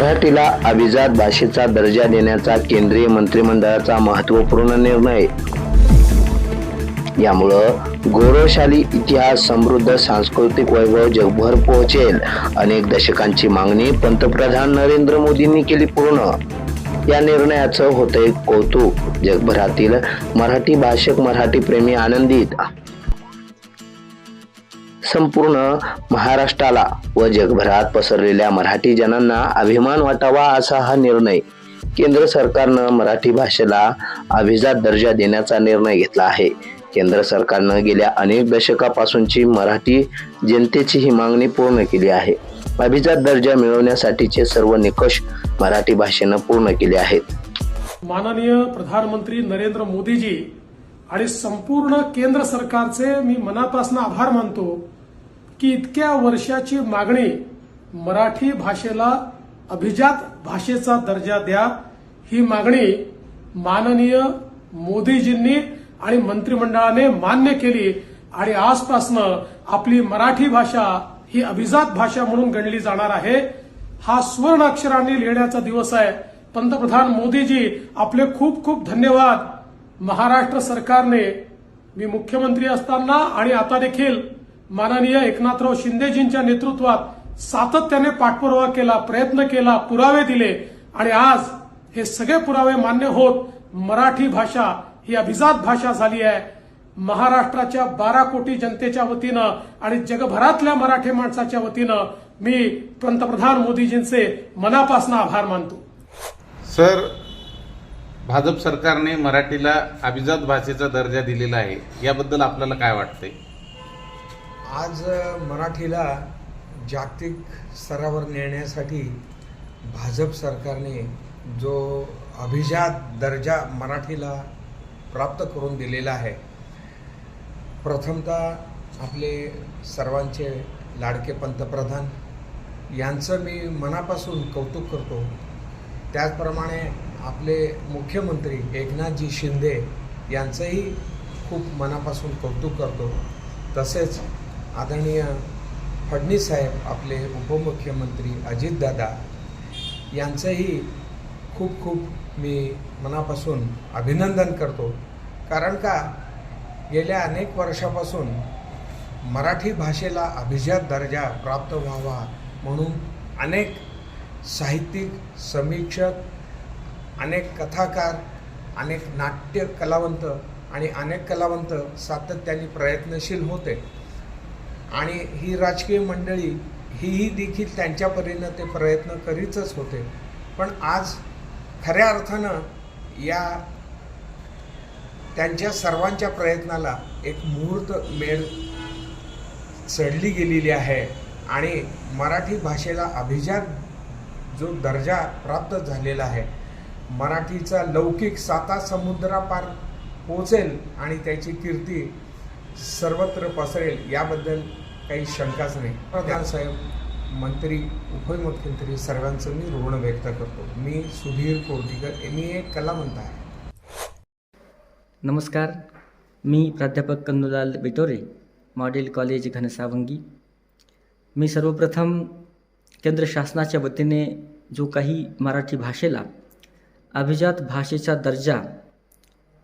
मराठीला अभिजात भाषेचा दर्जा देण्याचा केंद्रीय मंत्रिमंडळाचा महत्त्वपूर्ण निर्णय. यामुळं गौरवशाली इतिहास समृद्ध सांस्कृतिक वैभव जगभर पोहोचेल. अनेक दशकांची मागणी पंतप्रधान नरेंद्र मोदींनी केली पूर्ण. या निर्णयाचं होतंय कौतुक. जगभरातील मराठी भाषक मराठी प्रेमी आनंदित. संपूर्ण महाराष्ट्राला व जगभरात पसरलेल्या मराठी जनांना अभिमान वाटावा असा हा निर्णय केंद्र सरकारनं मराठी भाषेला अभिजात दर्जा देण्याचा निर्णय घेतला आहे. केंद्र सरकारनं गेल्या अनेक दशकापासूनची मराठी जनतेची ही मागणी पूर्ण केली आहे. अभिजात दर्जा मिळवण्यासाठीचे सर्व निकष मराठी भाषेनं पूर्ण केले आहेत. माननीय प्रधानमंत्री नरेंद्र मोदीजी आणि संपूर्ण केंद्र सरकारचे मी मनापासून आभार मानतो. की इतक्या वर्षाची मागणी मराठी भाषेला अभिजात भाषेचा दर्जा द्या ही मागणी माननीय मोदीजींनी आणि मंत्रिमंडळाने मान्य केली आणि आजपासनं आपली मराठी भाषा ही अभिजात भाषा म्हणून गणली जाणार आहे. हा सुवर्ण अक्षरांनी लिहिण्याचा दिवस आहे. पंतप्रधान मोदीजी आपले खूप खूप धन्यवाद. महाराष्ट्र सरकारने मी मुख्यमंत्री असताना आणि आता देखील माननीय एकनाथराव शिंदेजींच्या नेतृत्वात सातत्याने पाठपुरावा केला प्रयत्न केला पुरावे दिले आणि आज हे सगळे पुरावे मान्य होत मराठी भाषा ही अभिजात भाषा झाली आहे. महाराष्ट्राच्या बारा कोटी जनतेच्या वतीनं आणि जगभरातल्या मराठी माणसाच्या वतीनं मी पंतप्रधान मोदीजींचे मनापासून आभार मानतो. सर भाजप सरकारने मराठीला अभिजात भाषेचा दर्जा दिलेला आहे. याबद्दल आपल्याला काय वाटतंय? आज मराठीला जागतिक स्तरावर नेण्यासाठी भाजप सरकारने जो अभिजात दर्जा मराठीला प्राप्त करून दिलेला आहे प्रथमतः आपले सर्वांचे लाडके पंतप्रधान यांचं मी मनापासून कौतुक करतो. त्याचप्रमाणे आपले मुख्यमंत्री एकनाथजी शिंदे यांचंही खूप मनापासून कौतुक करतो. तसेच आदरणीय फडणीस साहेब आपले उपमुख्यमंत्री अजितदादा यांचंही खूप खूप मी मनापासून अभिनंदन करतो. कारण का गेल्या अनेक वर्षापासून मराठी भाषेला अभिजात दर्जा प्राप्त व्हावा म्हणून अनेक साहित्यिक समीक्षक अनेक कथाकार अनेक नाट्य कलावंत आणि अनेक कलावंत सातत्याने प्रयत्नशील होते. आणि ही राजकीय मंडळी हीही देखील त्यांच्या परीनं ते प्रयत्न करीतच होते. पण आज खऱ्या अर्थानं या त्यांच्या सर्वांच्या प्रयत्नाला एक मुहूर्त मेळ चढली गेलेली आहे आणि मराठी भाषेला अभिजात जो दर्जा प्राप्त झालेला आहे मराठीचा लौकिक साता समुद्रापार पोचेल आणि त्याची कीर्ती सर्वत्र पसरेल याबद्दल काही शंकाच नाही. प्रधान साहेब मंत्री उपमुख्यमंत्री सर्वांचं मी ऋण व्यक्त करतो. मी सुधीर कोर्टीकर मी एक कलावंत आहे. नमस्कार. मी प्राध्यापक कन्नूलाल विटोरे मॉडेल कॉलेज घनसावंगी. मी सर्वप्रथम केंद्र शासनाच्या वतीने जो काही मराठी भाषेला अभिजात भाषेचा दर्जा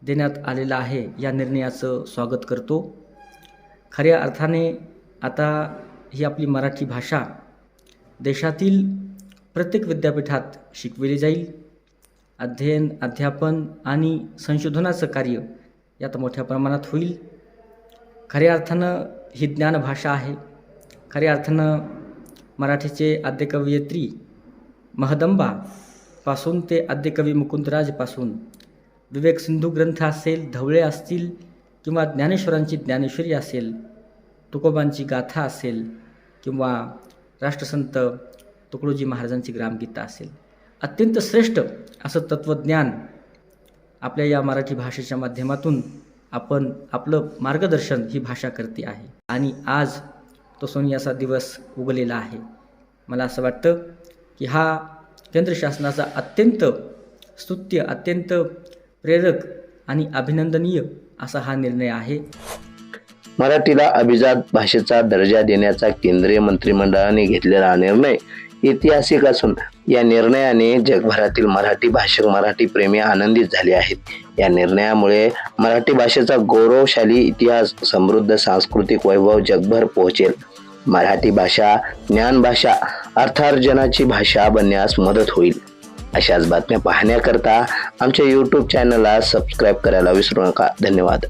देण्यात आलेला आहे या निर्णयाचं स्वागत करतो. खऱ्या अर्थाने आता ही आपली मराठी भाषा देशातील प्रत्येक विद्यापीठात शिकविली जाईल. अध्ययन अध्यापन आणि संशोधनाचं कार्य यात मोठ्या प्रमाणात होईल. खऱ्या अर्थानं ही ज्ञानभाषा आहे. खऱ्या अर्थानं मराठीचे आद्य कवयित्री ते आद्य कवी मुकुंदराजपासून विवेक सिंधू ग्रंथ असेल धवळे असतील किंवा ज्ञानेश्वरांची ज्ञानेश्वरी असेल तुकोबांची गाथा असेल किंवा राष्ट्रसंत तुकडोजी महाराजांची ग्रामगीता असेल. अत्यंत श्रेष्ठ असं तत्त्वज्ञान आपल्या या मराठी भाषेच्या माध्यमातून आपण आपलं मार्गदर्शन ही भाषा करते आहे. आणि आज तो सोनियाचा दिवस उगलेला आहे. मला असं वाटतं की हा केंद्र शासनाचा अत्यंत स्तुत्य अत्यंत प्रेरक आणि अभिनंदनीय असा हा निर्णय आहे. मराठीला अभिजात भाषेचा दर्जा देण्याचा केंद्रीय मंत्रिमंडळाने घेतलेला निर्णय ऐतिहासिक असून या निर्णयाने जगभरातील मराठी भाषक मराठी प्रेमी आनंदित झाले आहेत. या निर्णयामुळे मराठी भाषेचा गौरवशाली इतिहास समृद्ध सांस्कृतिक वैभव जगभर पोहोचेल. मराठी भाषा ज्ञान भाषा अर्थार्जनाची भाषा बनण्यास मदत होईल. अशाच बातम्या पाहण्याकरता आमच्या यूट्यूब चॅनलला सबस्क्राईब करायला विसरू नका. धन्यवाद.